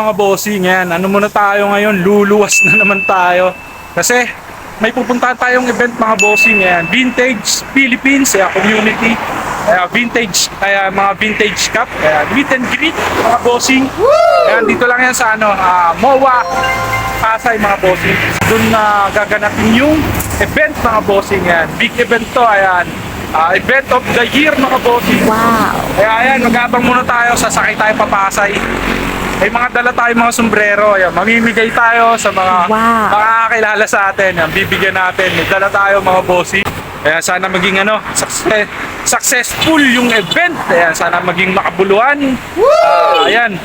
Mga bossing yan? Ano muna tayo ngayon? Luluwas na naman tayo. Kasi may pupuntahan tayong event mga bossing yan. Vintage Philippines, kaya community. Kaya vintage, kaya mga vintage cup. Kaya meet and greet mga bossing. Kaya dito lang yan sa ano, ah, MOA Pasay mga bossing. Doon na gaganapin yung event mga bossing yan. Big event to, ayan. Ah, event of the year mga bossing. Wow. Kaya ayan, mag-abang muna tayo, sasakay tayo papasay. May mga dala tayo mga sombrero, ayan, mamimigay tayo sa mga Wow. makakakilala sa atin, ayan, bibigyan natin. May dala tayo mga bossy. Kaya sana maging ano, success, successful yung event. Ayan, sana maging makabuluhan. Ah, ayan.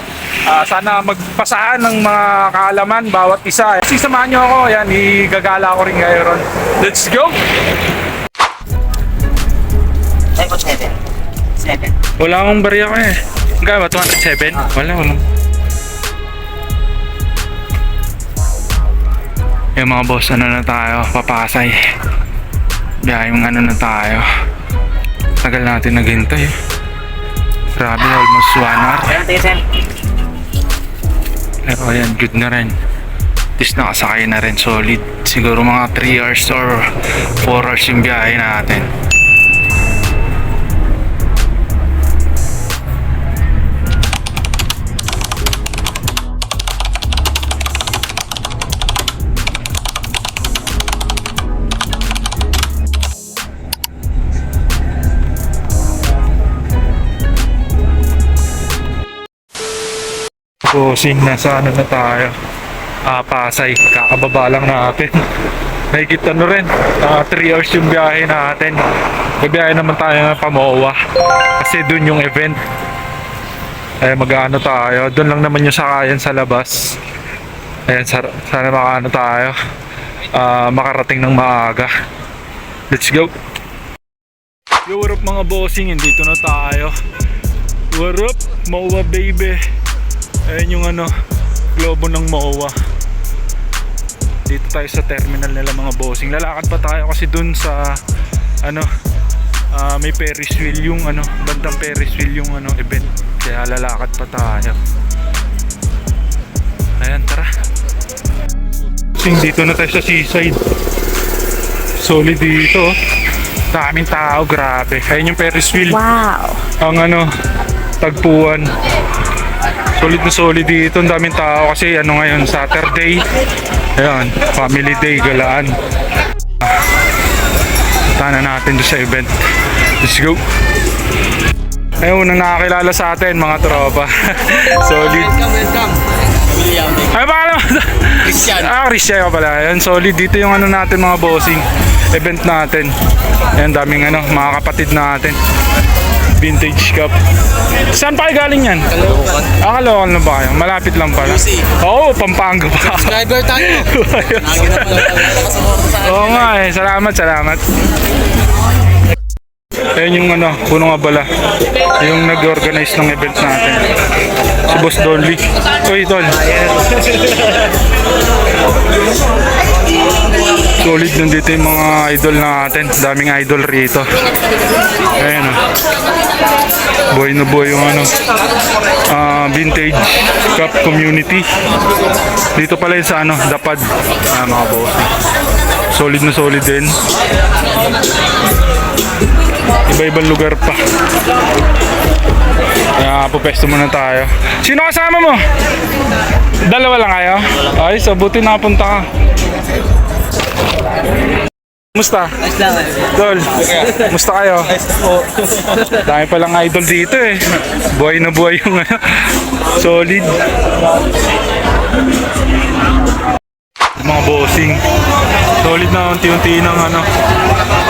Ah, sana magpasahan ng mga kaalaman bawat isa. Kasi samahan nyo ako, ayan, igagala ko rin ngayon. ron. Let's go! Level 7. 7. Wala akong barya ko eh. Hanggang ba? 207? Wala, wala. Yung mga boss, ano na tayo, papasay. Biyahe yung ano na tayo. Tagal natin naghintay. Grabe, almost 1 hour. Pero ayan, good na rin. At least nakasakay na rin, solid. Siguro mga 3 hours or 4 hours yung biyahe natin. Bossing, nasa ano na tayo? Ah, Pasay. Kakababa lang natin. Mahigit ano rin, 3 hours yung biyahe natin. Bibiyahe naman tayo ng Pamoa. Kasi dun yung event. Ay mag-ano tayo. Doon lang naman yung sakayan sa labas. Ayan, sar- sana makaano tayo. Ah, makarating ng maaga. Let's go! Yo, what up mga bossing? Dito na tayo. What up, MOA baby? Ayan yung ano, globo ng MOA. Dito tayo sa terminal nila mga bossing. Lalakad pa tayo kasi dun sa ano, ah, may Ferris wheel yung ano, bandang Ferris wheel yung ano, event. Kaya lalakad pa tayo. Ayan, tara. Bossing, dito na tayo sa seaside. Solid dito. oh. Daming tao, grabe. Ayan yung Ferris wheel Wow. ang ano, tagpuan. Solid na solid dito. Ang daming tao kasi ano ngayon, Saturday. Ayan, family day, galaan. Tana natin sa event. Let's go. Ayun, unang nakakilala sa atin, mga tropa. solid. Welcome. Ano ba naman? Christian. Ah, Christian ka pala. Ayan, solid. Dito yung ano natin, mga bossing. Event natin. Ayan, daming ano, mga kapatid natin. Vintage Cup. Saan pa kayo galing yan? Kalookan. Ah, Caloocan na ba kayo? Malapit lang pala. UC. Oo, Pampanga pa. Driver tayo. Oo nga eh. Salamat, salamat. Ayan yung ano, punong abala. Yung nag-organize ng event natin. Si Boss Dolly. Uy, Tol. Solid nandito yung mga idol natin. Daming idol rito. Ayan oh. Buhay na buhay yung ano. ah, vintage cup community. Dito pala yun sa ano, Dapad. Ah, mga boss. Solid na solid din. Iba-ibang lugar pa. Kaya pupesto muna tayo. Sino kasama mo? Dalawa lang kayo? Ay, so buti nakapunta ka. Musta? Nice lang eh. Dol, musta kayo? Dami palang idol dito eh. Buhay na buhay yung ano. Solid. Mga bossing. Solid na unti-unti ng ano.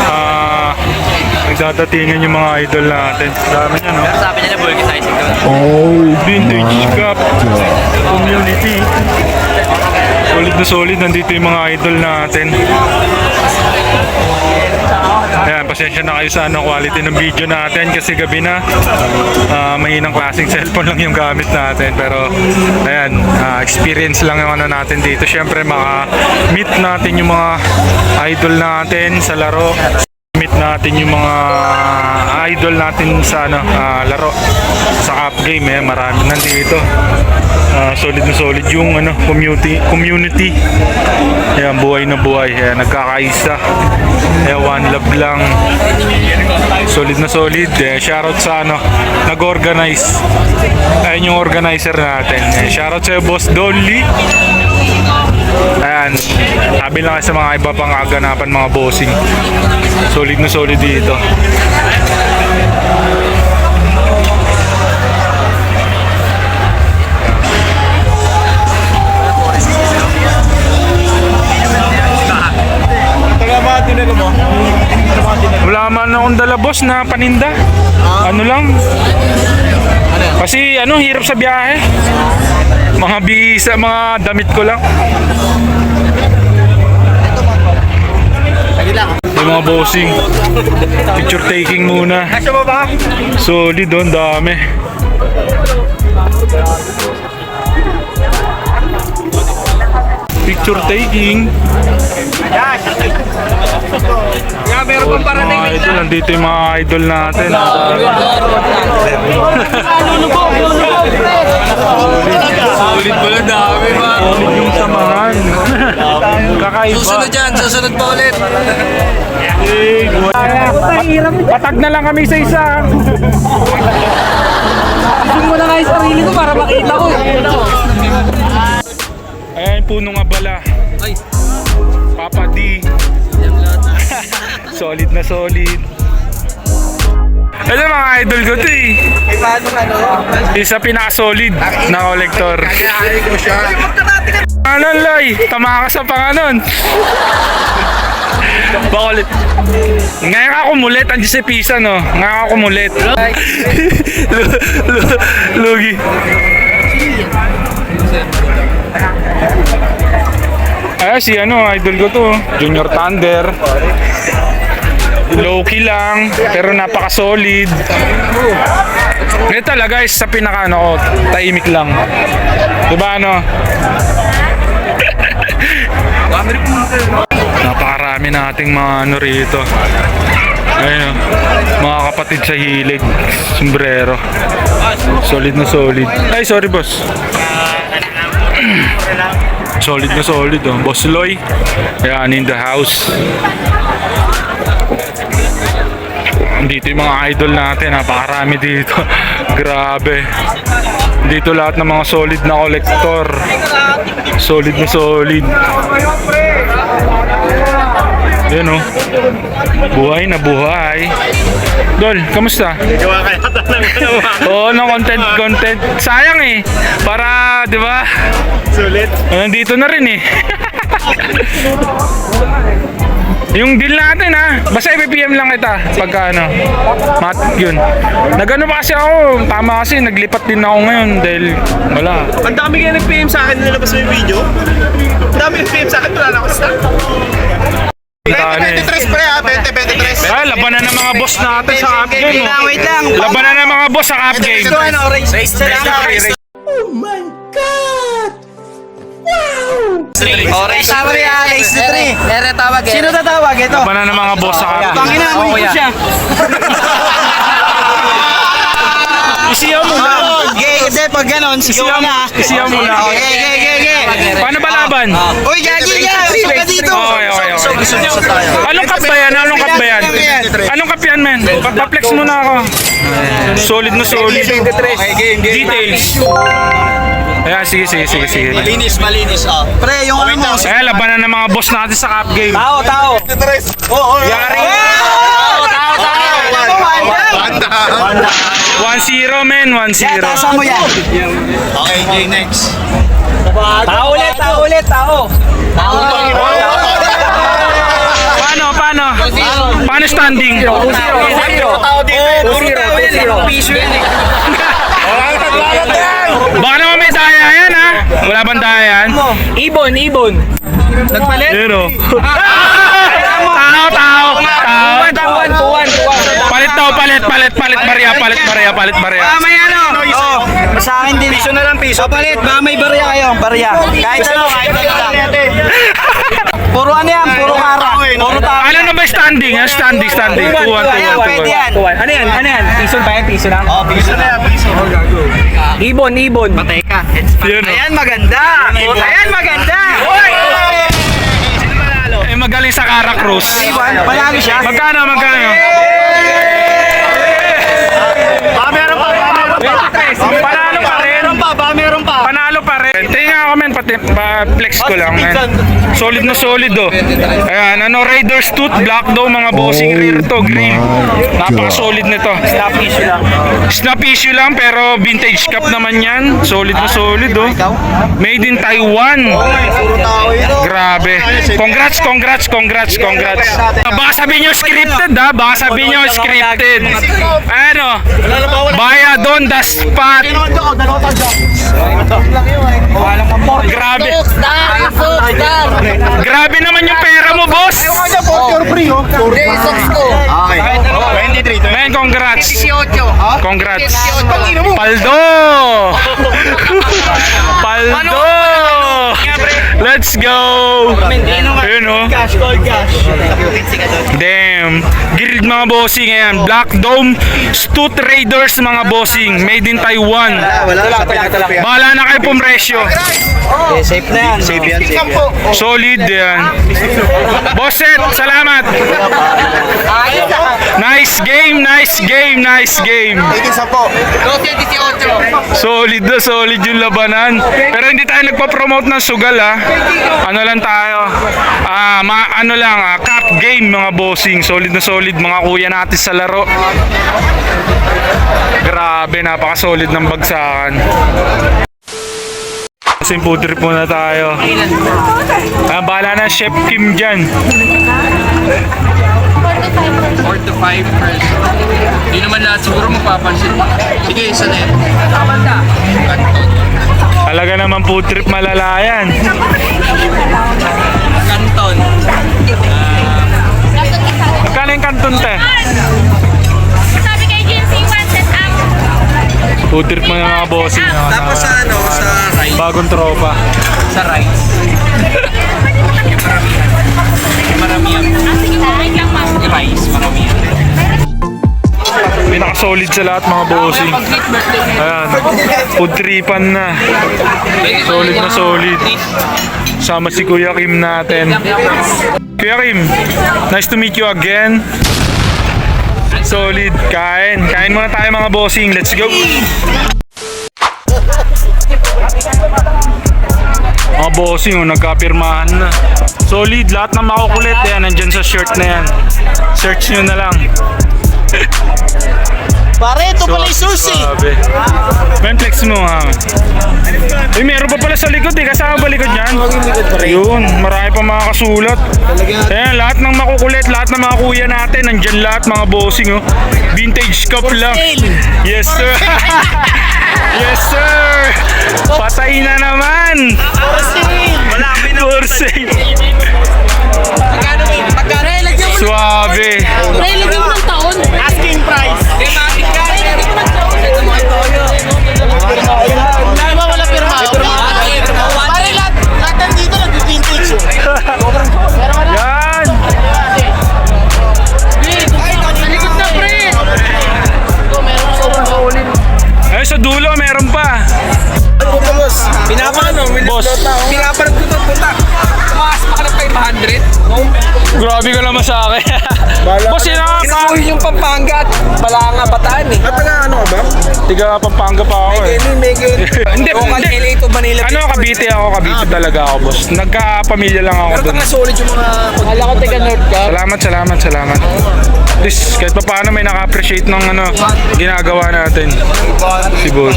Ah, nagdadatingan yung mga idol natin. Dami niya, no? Sabi nila, bulky size ito. Oh, vintage cup community. Solid na solid, nandito yung mga idol natin. Ayan, pasensya na kayo sa ano, quality ng video natin kasi gabi na. Ah, mahinang klaseng cellphone lang yung gamit natin. Pero, ayan, ah, experience lang yung ano natin dito. Siyempre, maka-meet natin yung mga idol natin sa laro. Natin yung mga idol natin sa ano, ah, laro sa app game eh. Marami nandito. Ah, solid na solid yung ano community community. Ayan, buhay na buhay. Ayan, nagkakaisa. Ayan, one love lang. Solid na solid. Eh, shoutout sa ano nag-organize. Ayun yung organizer natin. Eh, shoutout sa boss Dolly Ayan, sabi lang sa mga iba pang aganapan mga bossing. Solid na solid dito. Wala man akong dala boss na paninda. Ano lang? Kasi ano, hirap sa biyahe. Mga bisa, mga damit ko lang. Yung mga bossing. Picture taking muna. Solid doon, dami. Picture taking. Nga, meron pang parating Mga idol, nandito yung mga idol natin. Ulit lang dami ba? Solid yung samahan. Kakaiba. Susunod dyan, susunod pa ulit. Pat- Patag na lang kami sa isa. Tingin mo na nga yung sarili ko para makita ko. Ayan, punong abala. Ay. Papa D. solid na solid. Ito mga idol ko to eh. Isa pinaka-solid na collector. Ano, Loy? Tama ka sa panganon. Bakulit. Ngayon ka kumulit, ang si Pisa, no? Ngayon ka kumulit. Lu- lu- Lugi. Ay, si ano, idol ko to. Junior Thunder. Low-key lang, pero napaka-solid. Ito talaga guys, sa pinaka ano ko, tahimik lang. Diba ano? Napakarami nating mga ano rito. Ayun o, mga kapatid sa hilig, sombrero. Solid na solid. Ay, sorry boss. solid na solid oh. Boss Loy. Ayan, in the house. Dito yung mga idol natin, napakarami dito. Grabe. Dito lahat ng mga solid na collector. Solid na solid. Yan oh. Buhay na buhay. Dol, kamusta? Gawa kaya Oo, no content, content. Sayang eh. Para, di ba? Sulit. Nandito na rin eh. Yung deal natin ha, basta i-PM lang kita pagka ano, mat yun. Nagano pa kasi ako, tama kasi, naglipat din ako ngayon dahil wala. Ang dami kaya nag-PM sa akin nilabas mo yung video. Ang dami nag-PM sa akin, wala na ako stock. Ano eh. 23 pre ha, 20, 23. Ay, labanan ng mga boss natin sa cup game. Oh. wait lang. Labanan ng mga boss sa cup game. Ito ano, race. Race to lang. Oh, race to 3 ha, race to 3. Ere tawag eh. Sino tatawag ito? Labanan ng mga boss sa cup game. Pangina mo ko siya. Isiyaw mo na. Gay, hindi, pag ganon, sigaw na. Isiyaw mo na. Okay, gay, gay, gay. Paano ba laban? Uy, gagi ka! Suka dito! Okay, okay, okay. Anong cup ba yan? Anong cup ba yan? Anong cup yan, men? Paplex mo na ako. Solid na solid. Okay. Details. Ayan, sige, sige, sige, sige. Malinis, malinis, oh. Pre, yung ano mo. Ayan, labanan ng mga boss natin sa cup game. Tao, tao. Oo, oo. Yari. Tao, tao. 1-0, men. 1-0. Tasa mo yan. Okay, okay, next. Tao ulit, tao ulit, tao. Tao. Paano, paano? Paano standing? Tao dito. Tao dito. Puro tao yan. eh. Piso yan eh. Baka naman may daya yan, ha? Wala bang daya yan? Ibon, ibon. Nagpalit? Yun, o. Tao, tao, tao. Tuwan, tuwan, tuwan. Palit daw, palit, palit, palit, barya, palit, barya, palit, barya. may ano? Oh, sa akin din. Piso na lang, piso. Papalit, ba may barya kayo? Barya. Kahit ano, kahit ano lang. Puro ano yan, puro kara. Puro tao. Ano na ba standing? Ha? Standing, standing. Tuwan, Tuwan, tuwan, tuwan, pwede tuwan. yan. Ano yan? Ano yan? Piso ba yan? Piso lang? Oh, piso na yan, piso. Ibon, ibon. Patay ka. Oh. Ayan, maganda. Ayan, maganda. Eh, magaling sa Cara Cruz. Panalo siya. Magkano, magkano? Ah, meron pa, meron pa. Panalo pa rin. Meron pa, ba, meron pa. Panalo pa rin. Tingnan ako men, pati pa flex ko lang men. Solid na solid oh. Ayan, ano Raiders tooth, black daw mga bossing rear to, grill. Napaka-solid nito. Stop issue lang. Snap issue lang pero vintage cup naman yan. Solid na solid oh. Made in Taiwan. Grabe. Congrats, congrats, congrats, congrats. Ah, Baka sabihin nyo scripted ha. Baka sabihin nyo scripted. Ano? Baya doon the spot. Grabe. Grabe naman yung pera mo, boss. Okay. 23, 23. Man, congrats. Congrats. Paldo! Paldo! Let's go! Ayun oh. Cash, call cash. Damn. Grilled mga bossing ayan. Black Dome Stut Raiders mga bossing. Made in Taiwan. Wala, wala. Bahala na kayo pumresyo. Safe na yan, safe yan. Solid yan. Bosset, salamat. Nice game, nice game, nice game. Solid na solid yung labanan. Pero hindi tayo nagpa-promote ng sugal ha. Ano lang tayo. Ah, ma ano lang ah, cup game mga bossing. Solid na solid mga kuya natin sa laro. Grabe, napaka-solid ng bagsakan. Kasi food trip muna tayo. Ah, bahala na Chef Kim dyan. 4 to 5 person. Hindi naman lahat siguro mapapansin. Sige, isa na yan. Kanton. Talaga naman food trip malala yan. Kanton. Magkano yung kanton te? Sabi kay set up. Food trip mo ng mga bossing. ah. Tapos sa ano, sa rice. Bagong tropa. Sa rice. Yung maramihan. Ah, sige na, wait lang ma'am. Yung rice, maramihan. Pinaka-solid sa lahat mga bossing. Ayan. Food tripan na. Solid na solid. Sama si Kuya Kim natin. Kuya Kim, nice to meet you again. Solid. Kain. Kain muna tayo mga bossing. Let's go. Mga bossing, oh, nagkapirmahan na. Solid. Lahat ng makukulit. Yan, nandyan sa shirt na yan. Search nyo na lang. Pare, ito pala yung susi. Men, flex mo ha. Uy, meron pa pala sa likod eh. Kasama ba likod yan? Yun, marami pa mga kasulat. Ayan, lahat ng makukulit, lahat ng mga kuya natin, nandyan lahat mga bossing oh. Vintage cup lang. Yes sir. yes sir. Patay na naman. Malapit na. For sale. Magkano? Magkano? Suave. Pre, lagyan mo ng taon. Asking price. Yan. Likod na, pre. Ay, sa dulo, meron pa. Pinapano? Boss. Pinapanood ko ito. Punta. Tumakas pa ka ng 500. Grabe ka naman sa akin. Boss, yun pa. Kinukuhin yung Pampanga at Balanga Bataan eh. At nga ano ka ba? Tiga Pampanga pa ako eh. Hindi, Yung hindi. LA to Manila. Ano, Cavite ako, Cavite talaga ako, boss. Nagka-pamilya lang ako Pero doon. tanga solid yung mga... Kala ko taga North ka. Salamat, salamat, salamat. At least, kahit pa paano may naka-appreciate ng ano, ginagawa natin. Si boss.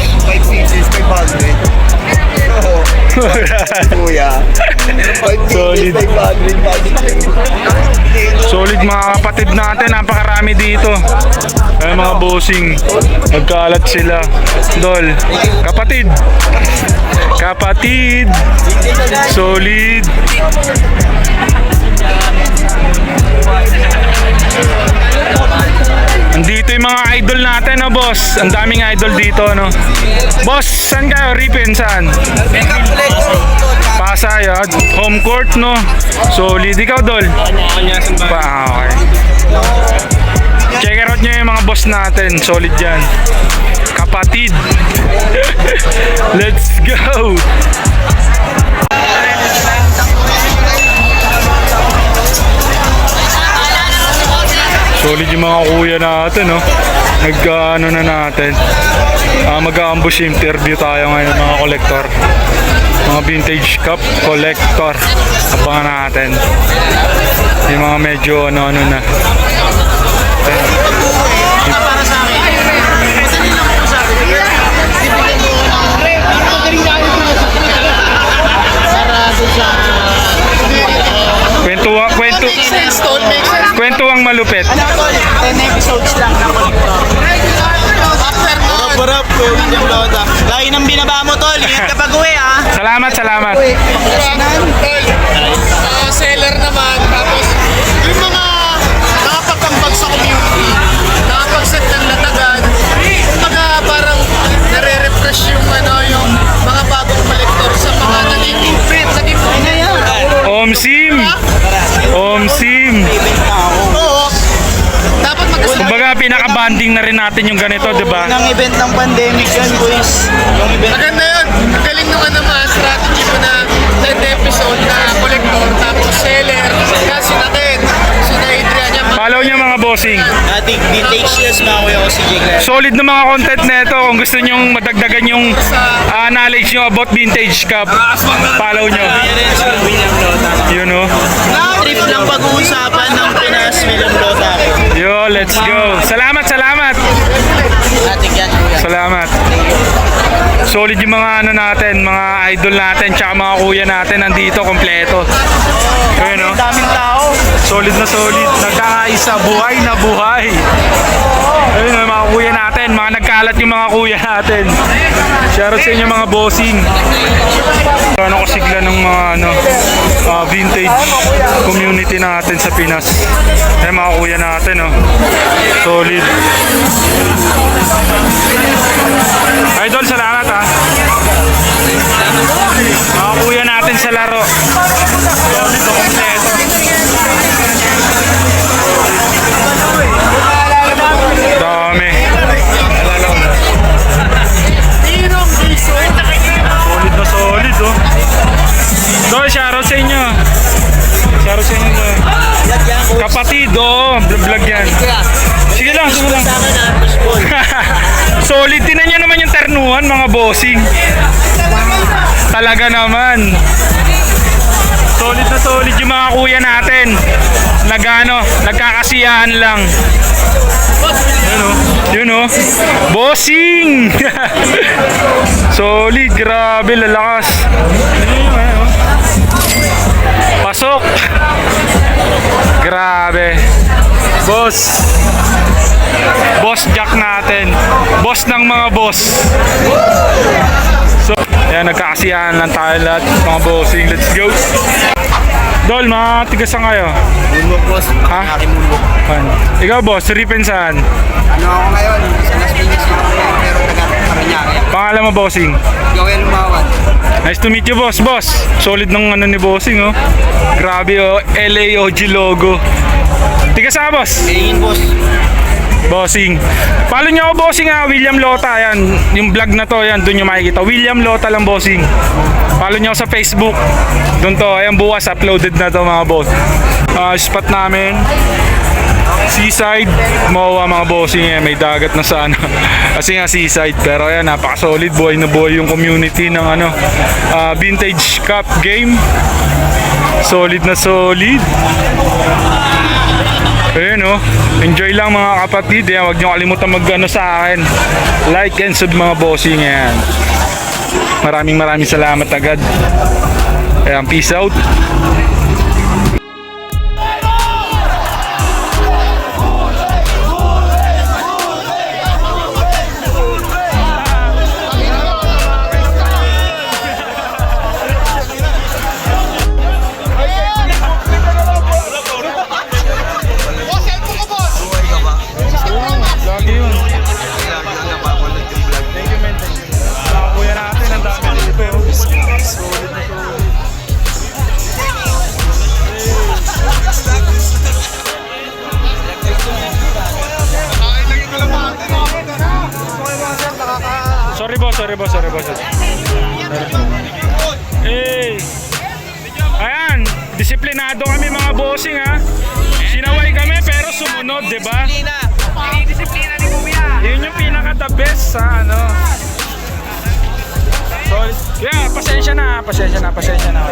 5 pieces, 500. Kuya. 5 Solid. 500. Solid mga kapatid natin, napakarami dito. Ay mga bossing, nagkalat sila. Dol, kapatid. Kapatid. Solid. Andito yung mga idol natin, no, boss. Ang daming idol dito, no. Boss, saan kayo? Ripin, saan? Pa Pasay, ah. home court, no? Solid. Ikaw, Dol? Pa, ah, okay. Check out nyo yung mga boss natin. Solid yan. Kapatid. Let's go! Solid yung mga kuya natin, no? Nag, ano na natin. Ah, mag-ambush interview tayo ngayon mga collector. Mga vintage cup collector. Abangan natin. Yung mga medyo ano-ano na. Para Make sense. kwento ang malupit. Ano tol? 10 episodes lang na collector. After nun. Barap ko, William Loda. Lagi nang binaba mo, tol. Ingat ka pag uwi, ah. Salamat, salamat. Ah, seller naman, pinaka-banding na rin natin yung ganito, di ba? Unang event ng pandemic yan, boys. Yung event. Maganda yun. Ang galing nung ano mga strategy mo na 10 episode na collector, tapos seller, kaya sinatin, sina Adrian yan. Follow nyo mga bossing. Ating vintage years, mga kuya ko si Claire. Solid na mga content nito kung gusto nyong madagdagan yung ah, knowledge nyo about vintage cup. Follow nyo. Lota. You know? Trip lang pag-uusapan ng Pinas, William Lota. Yo, let's go. Salamat, salamat. Salamat. Solid yung mga ano natin, mga idol natin, tsaka mga kuya natin nandito kompleto. Ayun no? Daming tao. Solid na solid. Nagkakaisa, buhay na buhay. Ayun no, mga kuya natin, mga nagkalat yung mga kuya natin. Shoutout sa inyo mga bossing. Ano ko sigla ng mga ano, ah, vintage community natin sa Pinas. Eh mga kuya natin, oh. Solid. Idol, salamat ha. Mga kuya natin sa laro. Solid o. Dami. Solid na solid oh. Dol, shoutout sa inyo. Oh. Vlog yan. Sige lang, sige lang. Solid din nyo naman yung ternuhan mga bossing. Talaga naman. Solid na solid yung mga kuya natin. Nagano, nagkakasiyahan lang. Yun o. Yun o. Bossing! solid, grabe, lalakas. Oh. Pasok! Grabe. Boss. Boss Jack natin. Boss ng mga boss. So, ayan, nagkakasiyahan lang tayo lahat. Mga bossing, let's go. Dol, mga tigasan kayo. Moonwalk, boss. Ha? Aking moonwalk. Fan. Ikaw, boss, ripin saan? Ano ako ngayon? Sa Las Piñas ako ngayon, pero taga-Parañaque. Pangalan mo, bossing? Joel Lumawan. Nice to meet you, boss. Boss, solid ng ano ni bossing, oh. Grabe, oh. LAOG logo. Tiga sa boss? Tingin, boss. Bossing. Follow niyo ako, bossing, ha. William Lota, yan. Yung vlog na to, yan. Doon nyo makikita. William Lota lang, bossing. Follow niyo ako sa Facebook. Doon to. Ayan, bukas, uploaded na to, mga boss. Ah, spot namin. Seaside, MOA mga bossing eh, may dagat na sa ano. Kasi nga seaside, pero ayan, napaka-solid buhay na buhay yung community ng ano, ah, vintage cup game. Solid na solid. Ayun oh. Enjoy lang mga kapatid. Yan, huwag niyo kalimutan mag ano sa akin. Like and sub mga bossing yan. Maraming maraming salamat agad. Ayan, peace out. Pasensya na, pasensya na, na.